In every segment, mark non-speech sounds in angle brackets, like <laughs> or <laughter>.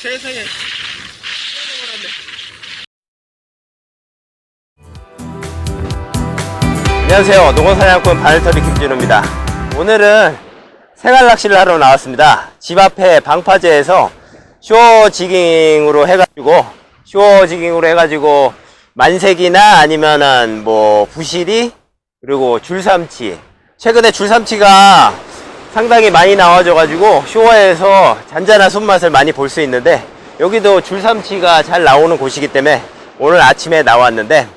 세상에. 안녕하세요. 농어사냥꾼 바늘터리 김진우입니다. 오늘은 생활 낚시를 하러 나왔습니다. 집 앞에 방파제에서 쇼지깅으로 해가지고 쇼지깅으로 해가지고 만색이나 아니면은 뭐 부시리 그리고 줄삼치 최근에 줄삼치가 상당히 많이 나와져가지고 쇼어에서 잔잔한 손맛을 많이 볼 수 있는데 여기도 줄삼치가 잘 나오는 곳이기 때문에 오늘 아침에 나왔는데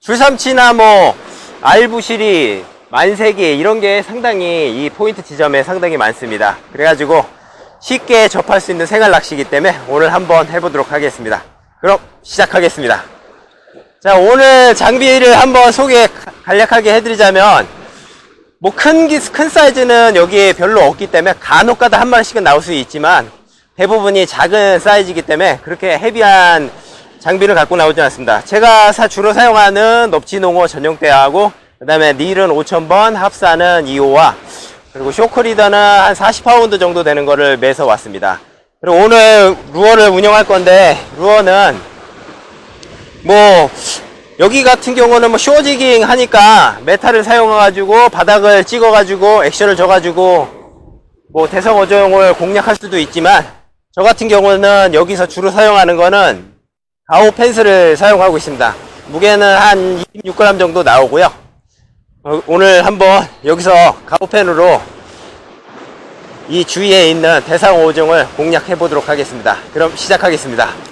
줄삼치나 뭐 알부시리, 만세기 이런 게 상당히 이 포인트 지점에 상당히 많습니다. 그래가지고 쉽게 접할 수 있는 생활 낚시이기 때문에 오늘 한번 해보도록 하겠습니다. 그럼 시작하겠습니다. 자 오늘 장비를 한번 소개 간략하게 해드리자면 뭐큰 큰 사이즈는 여기에 별로 없기 때문에 간혹가다 한 마리씩은 나올 수 있지만 대부분이 작은 사이즈이기 때문에 그렇게 헤비한 장비를 갖고 나오지 않습니다. 제가 사, 주로 사용하는 넙지농어 전용대하고 그 다음에 닐은 5000번, 합사는 2호와 그리고 쇼크리더는 한 40파운드 정도 되는 거를 매서 왔습니다. 그리고 오늘 루어를 운영할 건데 루어는 뭐 여기 같은 경우는 뭐 쇼지깅 하니까 메탈을 사용해가지고 바닥을 찍어가지고 액션을 줘가지고 뭐 대성 어종을 공략할 수도 있지만 저 같은 경우는 여기서 주로 사용하는 거는 가오 펜스를 사용하고 있습니다. 무게는 한 26g 정도 나오고요. 어, 오늘 한번 여기서 가오 펜으로 이 주위에 있는 대상 5종을 공략해 보도록 하겠습니다. 그럼 시작하겠습니다.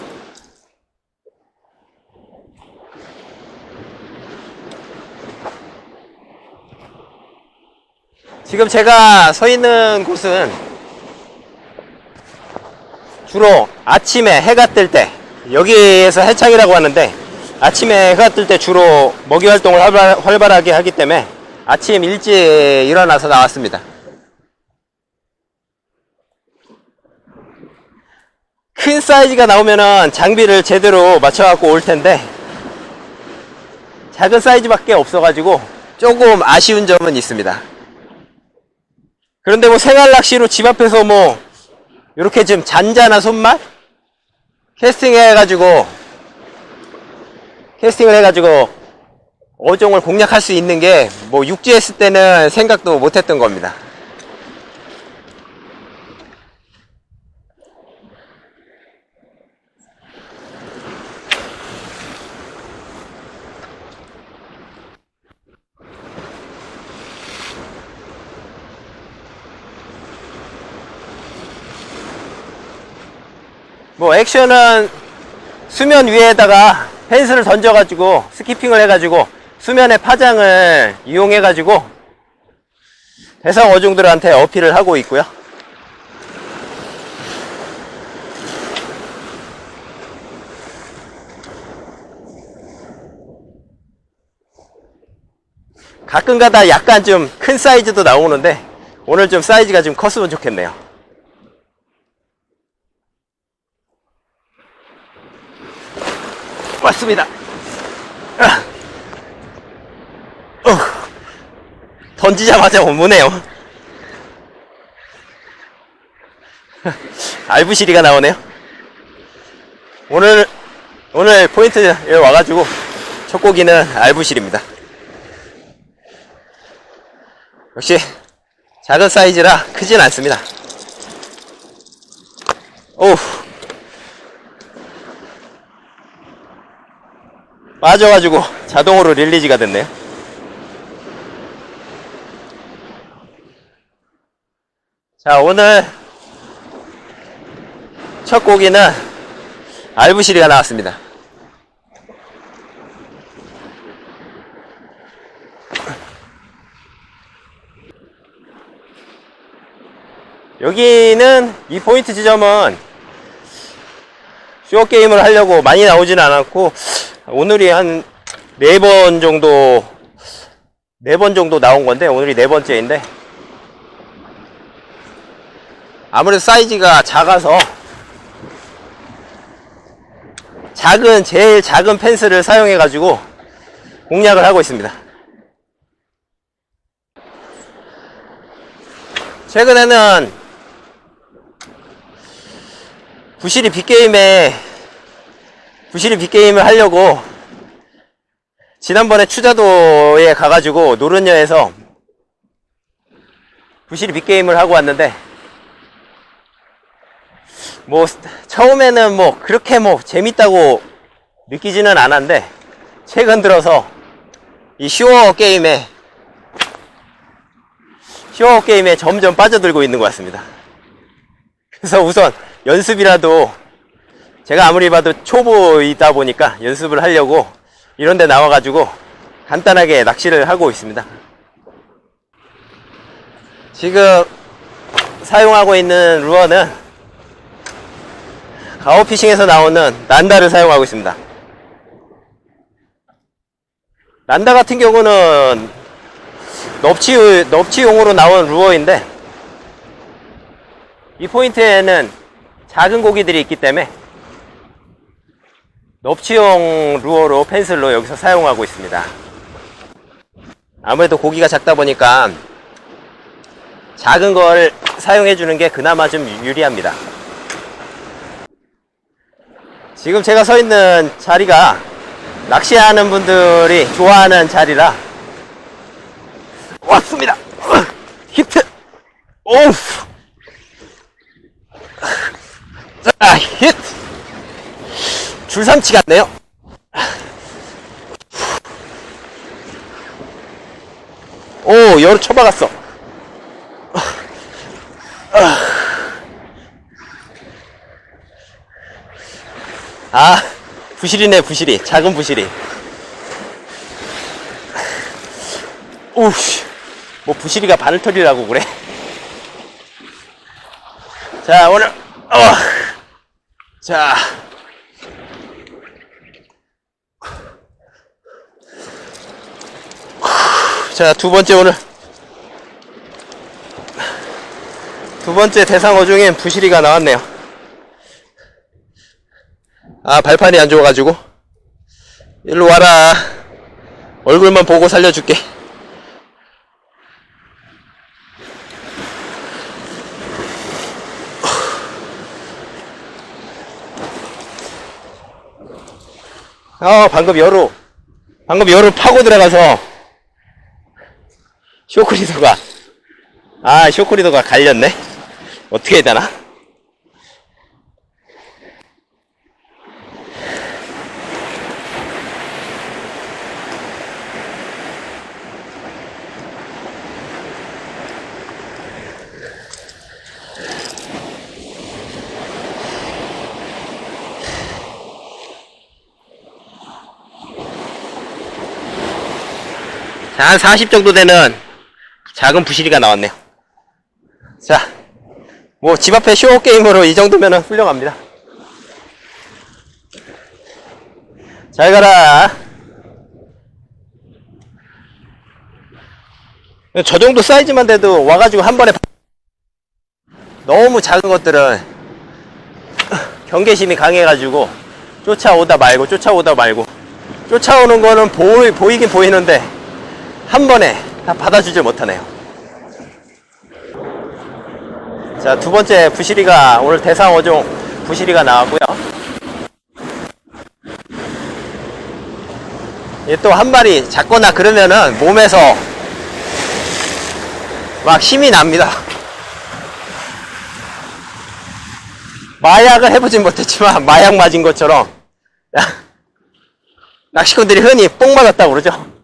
지금 제가 서 있는 곳은 주로 아침에 해가 뜰 때 여기에서 해창이라고 하는데 아침에 해가 뜰 때 주로 먹이 활동을 활발, 활발 하게 하기 때문에 아침 일찍 일어나서 나왔습니다. 큰 사이즈가 나오면은 장비를 제대로 맞춰갖고 올 텐데 작은 사이즈밖에 없어가지고 조금 아쉬운 점은 있습니다. 그런데 뭐 생활 낚시로 집 앞에서 뭐 이렇게 좀 잔잔한 손맛 캐스팅 해가지고 캐스팅을 해가지고 어종을 공략할 수 있는 게 뭐 육지에 있을 때는 생각도 못했던 겁니다. 뭐 액션은 수면 위에다가 펜스를 던져가지고 스키핑을 해가지고 수면의 파장을 이용해가지고 대상 어종들한테 어필을 하고 있고요. 가끔가다 약간 좀 큰 사이즈도 나오는데 오늘 좀 사이즈가 좀 컸으면 좋겠네요. 왔습니다. 아. 어. 던지자마자 오무네요. 알부시리가 나오네요. 오늘 오늘 포인트에 와가지고 첫 고기는 알부실입니다. 역시 작은 사이즈라 크진 않습니다. 오우. 빠져가지고 자동으로 릴리즈가 됐네요. 자, 오늘 첫 고기는 알부시리가 나왔습니다. 여기는 이 포인트 지점은 쇼 게임을 하려고 많이 나오지는 않았고 오늘이 한 네 번 정도 네 번 정도 나온 건데 오늘이 네 번째인데 아무래도 사이즈가 작아서 작은 제일 작은 펜스를 사용해 가지고 공략을 하고 있습니다. 최근에는 부실이 빅게임에 부실이 빅게임을 하려고 지난번에 추자도에 가가지고 노른여에서 부실이 빅게임을 하고 왔는데 뭐 처음에는 뭐 그렇게 뭐 재밌다고 느끼지는 않았는데 최근 들어서 이 슈어 게임에 슈어 게임에 점점 빠져들고 있는 것 같습니다. 그래서 우선 연습이라도 제가 아무리 봐도 초보이다 보니까 연습을 하려고 이런 데 나와가지고 간단하게 낚시를 하고 있습니다. 지금 사용하고 있는 루어는 가오피싱에서 나오는 난다를 사용하고 있습니다. 난다 같은 경우는 넙치, 넙치용으로 나온 루어인데 이 포인트에는 작은 고기들이 있기 때문에 넙치용 루어로 펜슬로 여기서 사용하고 있습니다. 아무래도 고기가 작다 보니까 작은 걸 사용해 주는 게 그나마 좀 유리합니다. 지금 제가 서 있는 자리가 낚시하는 분들이 좋아하는 자리라 왔습니다. 히트. 오우. 자, 히트. 줄삼치 같네요. 오, 여루 쳐박았어. 아, 부실이네, 부실이. 작은 부실이. 오우씨. 뭐 부실이가 바늘 털이라고 그래. 자, 오늘, 어. 자. 자, 두 번째 오늘. 두 번째 대상어 중엔 부실이가 나왔네요. 아, 발판이 안 좋아가지고. 일로 와라. 얼굴만 보고 살려줄게. 아, 방금 여루. 방금 여루 파고 들어가서 쇼크리더가 아 쇼크리더가 갈렸네? 어떻게 해야 되나? 자, 한40 정도 되는 작은 부실이가 나왔네요. 자, 뭐 집 앞에 쇼 게임으로 이 정도면은 훌륭합니다. 잘 가라. 저 정도 사이즈만 돼도 와가지고 한 번에 너무 작은 것들은 경계심이 강해가지고 쫓아오다 말고 쫓아오다 말고 쫓아오는 거는 보이, 보이긴 보이는데 한 번에 다 받아주질 못하네요. 자, 두 번째 부시리가 오늘 대상 어종 부시리가 나왔고요. 또 한 마리 잡거나 그러면은 몸에서 막 힘이 납니다. <laughs> 마약을 해보진 못했지만 마약 맞은 것처럼 <laughs> 낚시꾼들이 흔히 뽕 맞았다고 그러죠.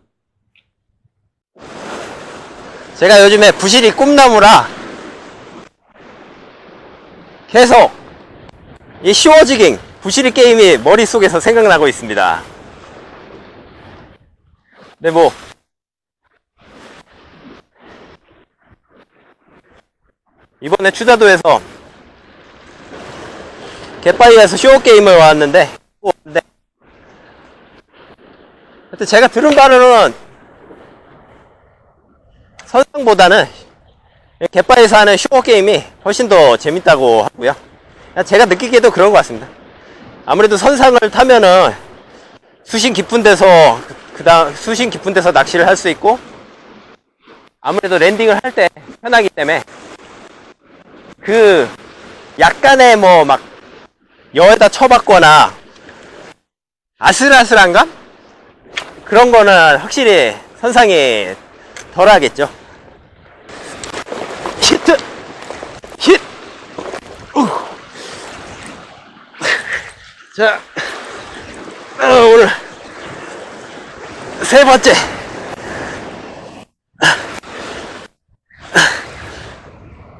제가 요즘에 부실이 꿈나무라 계속 이 쉬워지깅 부실이 게임이 머릿속에서 생각나고 있습니다. 네, 뭐. 이번에 추자도에서 갯바위에서 쇼 게임을 왔는데, 왔는데 하여튼 제가 들은 바로는 선상보다는 갯바에서 하는 슈어 게임이 훨씬 더 재밌다고 하고요. 제가 느끼기에도 그런 것 같습니다. 아무래도 선상을 타면은 수심 깊은 데서 그다음 수심 깊은 데서 낚시를 할 수 있고 아무래도 랜딩을 할 때 편하기 때문에 그 약간의 뭐 막 여에다 쳐박거나 아슬아슬한 감? 그런 거는 확실히 선상이 덜 하겠죠. 히트! 힛! 우. 자, 어, 오늘 세 번째.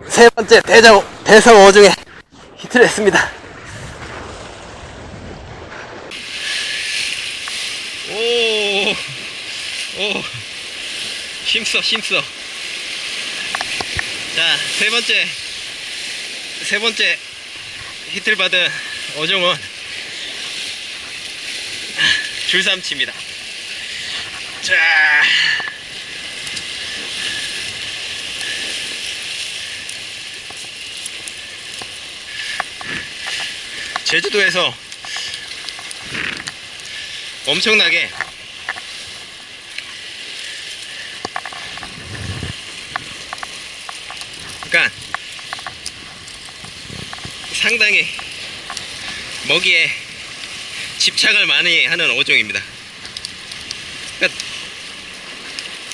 세 번째 대장, 대성 5중에 히트를 했습니다. 오, 오, 힘써, 힘써. 자, 세 번째, 세 번째 히트를 받은 어종은 줄삼치입니다. 자, 제주도에서 엄청나게 그러니까 상당히 먹이에 집착을 많이 하는 어종입니다. 그러니까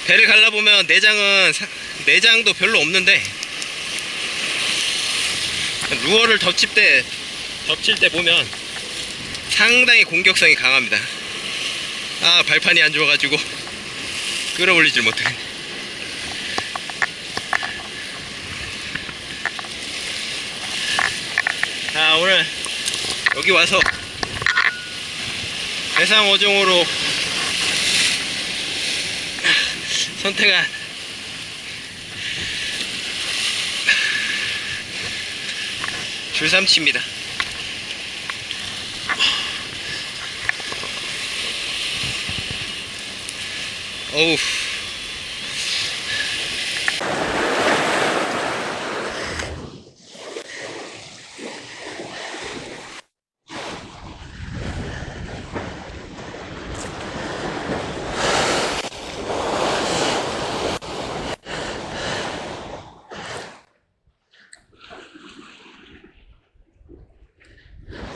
배를 갈라보면 내장은 사- 내장도 별로 없는데 루어를 덮칠 때 덮칠 때 보면 상당히 공격성이 강합니다. 아 발판이 안 좋아가지고 끌어올리질 못하네. 자 오늘 여기 와서 대상 5종으로 선택한 줄삼치입니다. 어우.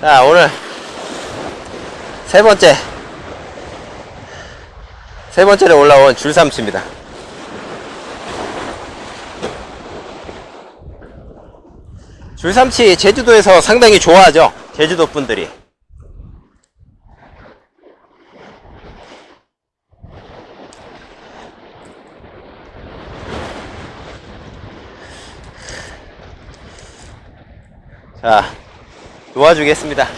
자, 오늘 세 번째 세 번째로 올라온 줄삼치입니다. 줄삼치 제주도에서 상당히 좋아하죠. 제주도 분들이. 자, 놓아주겠습니다.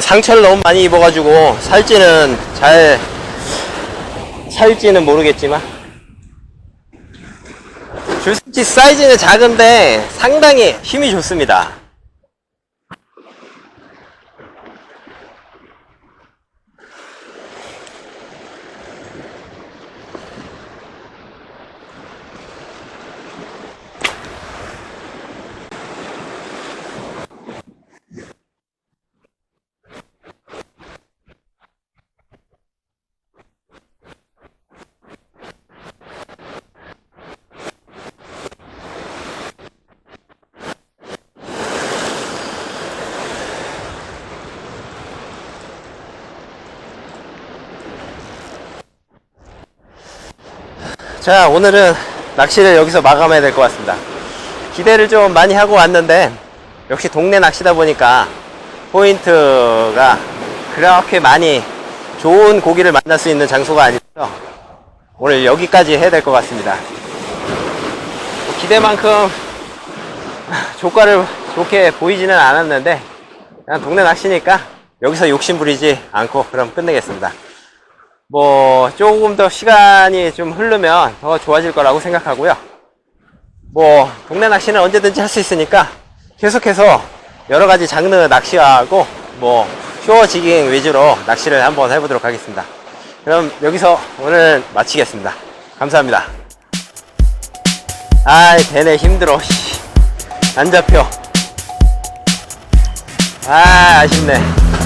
상처를 너무 많이 입어가지고 살지는 잘 살지는 모르겠지만 줄슴치 사이즈는 작은데 상당히 힘이 좋습니다. 자, 오늘은 낚시를 여기서 마감해야 될 것 같습니다. 기대를 좀 많이 하고 왔는데, 역시 동네 낚시다 보니까 포인트가 그렇게 많이 좋은 고기를 만날 수 있는 장소가 아니라서 오늘 여기까지 해야 될 것 같습니다. 뭐 기대만큼 <laughs> 조과를 좋게 보이지는 않았는데, 그냥 동네 낚시니까 여기서 욕심 부리지 않고 그럼 끝내겠습니다. 뭐 조금 더 시간이 좀 흐르면 더 좋아질 거라고 생각하고요. 뭐 동네 낚시는 언제든지 할 수 있으니까 계속해서 여러 가지 장르 낚시하고 뭐 쇼어 지깅 위주로 낚시를 한번 해보도록 하겠습니다. 그럼 여기서 오늘 마치겠습니다. 감사합니다. 아이 되네 힘들어. 씨. 안 잡혀. 아 아쉽네.